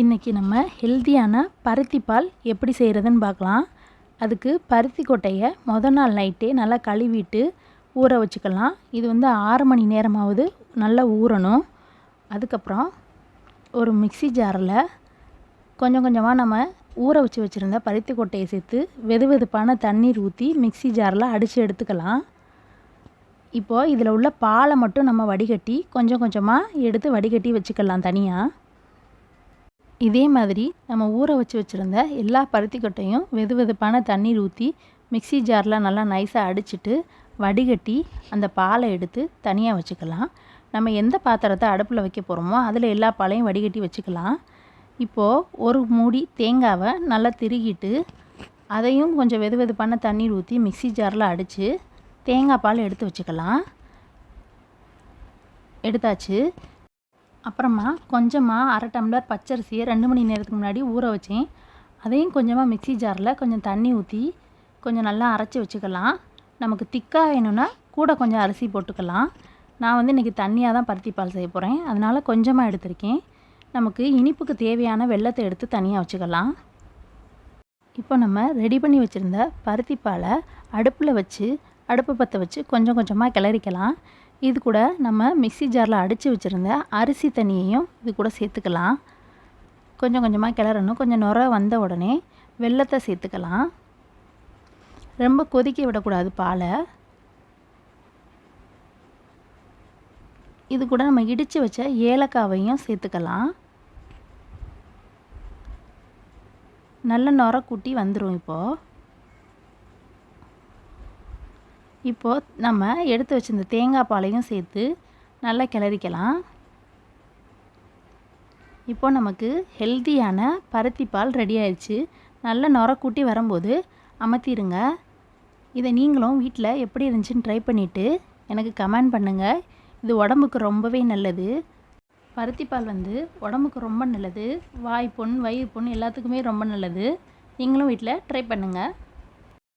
இன்றைக்கி நம்ம ஹெல்த்தியான பருத்தி பால் எப்படி செய்கிறதுன்னு பார்க்கலாம். அதுக்கு பருத்தி கொட்டையை மொதல் நாள் நைட்டே நல்லா கழுவிட்டு ஊற வச்சுக்கலாம். இது வந்து ஆறு மணி நேரமாவது நல்லா ஊறணும். அதுக்கப்புறம் ஒரு மிக்ஸி ஜாரில் கொஞ்சம் கொஞ்சமாக நம்ம ஊற வச்சு வச்சுருந்த பருத்தி கொட்டையை சேர்த்து வெது வெதுப்பான தண்ணீர் ஊற்றி மிக்ஸி ஜாரில் அடித்து எடுத்துக்கலாம். இப்போது இதில் உள்ள பாலை மட்டும் நம்ம வடிகட்டி கொஞ்சம் கொஞ்சமாக எடுத்து வடிகட்டி வச்சுக்கலாம் தனியாக இதே மாதிரி நம்ம ஊற வச்சு வச்சுருந்த எல்லா பருத்தி கொட்டையும் வெது வெதுப்பான தண்ணீர் ஊற்றி மிக்ஸி ஜாரில் நல்லா நைஸாக அடிச்சிட்டு வடிகட்டி அந்த பாலை எடுத்து தனியாக வச்சுக்கலாம். நம்ம எந்த பாத்திரத்தை அடுப்பில் வைக்க போகிறோமோ அதில் எல்லா பாலையும் வடிகட்டி வச்சுக்கலாம். இப்போது ஒரு மூடி தேங்காவை நல்லா திருகிட்டு அதையும் கொஞ்சம் வெது வெதுப்பான தண்ணீர் ஊற்றி மிக்ஸி ஜாரில் அடித்து தேங்காய் பால் எடுத்து வச்சுக்கலாம். எடுத்தாச்சு. அப்புறமா கொஞ்சமாக அரை டம்ளர் பச்சரிசியை ரெண்டு மணி நேரத்துக்கு முன்னாடி ஊற வச்சேன். அதையும் கொஞ்சமாக மிக்ஸி ஜாரில் கொஞ்சம் தண்ணி ஊற்றி கொஞ்சம் நல்லா அரைச்சி வச்சுக்கலாம். நமக்கு திக்காக வேணும்னா கூட கொஞ்சம் அரிசி போட்டுக்கலாம். நான் வந்து இன்றைக்கி தண்ணியாக தான் பருத்தி பால் செய்ய போகிறேன் அதனால் கொஞ்சமாக எடுத்திருக்கேன். நமக்கு இனிப்புக்கு தேவையான வெள்ளத்தை எடுத்து தனியாக வச்சுக்கலாம். இப்போ நம்ம ரெடி பண்ணி வச்சுருந்த பருத்தி பாலை அடுப்பில் வச்சு அடுப்பு பற்ற வச்சு கொஞ்சம் கொஞ்சமாக கிளறிக்கலாம். இது கூட நம்ம மிக்ஸி ஜாரில் அடித்து வச்சுருந்த அரிசி தண்ணியையும் இது கூட சேர்த்துக்கலாம். கொஞ்சம் கொஞ்சமாக கிளறணும். கொஞ்சம் நுர வந்த உடனே வெள்ளத்தை சேர்த்துக்கலாம். ரொம்ப கொதிக்க விடக்கூடாது பாலை. இது கூட நம்ம இடித்து வச்ச ஏலக்காவையும் சேர்த்துக்கலாம். நல்ல நுர கூட்டி வந்துடும் இப்போது இப்போது நம்ம எடுத்து வச்சிருந்த தேங்காய் பாலையும் சேர்த்து நல்லா கிளறிக்கலாம். இப்போது நமக்கு ஹெல்த்தியான பருத்தி பால் ரெடி ஆயிடுச்சு. நல்ல நுரக்கூட்டி கூட்டி வரும்போது அமர்த்திடுங்க இதை நீங்களும் வீட்டில் எப்படி இருந்துச்சுன்னு ட்ரை பண்ணிவிட்டு எனக்கு கமெண்ட் பண்ணுங்கள் இது உடம்புக்கு ரொம்பவே நல்லது. பருத்தி பால் வந்து உடம்புக்கு ரொம்ப நல்லது. வாய் புண் வயிறு புண் எல்லாத்துக்குமே ரொம்ப நல்லது. நீங்களும் வீட்டில் ட்ரை பண்ணுங்கள்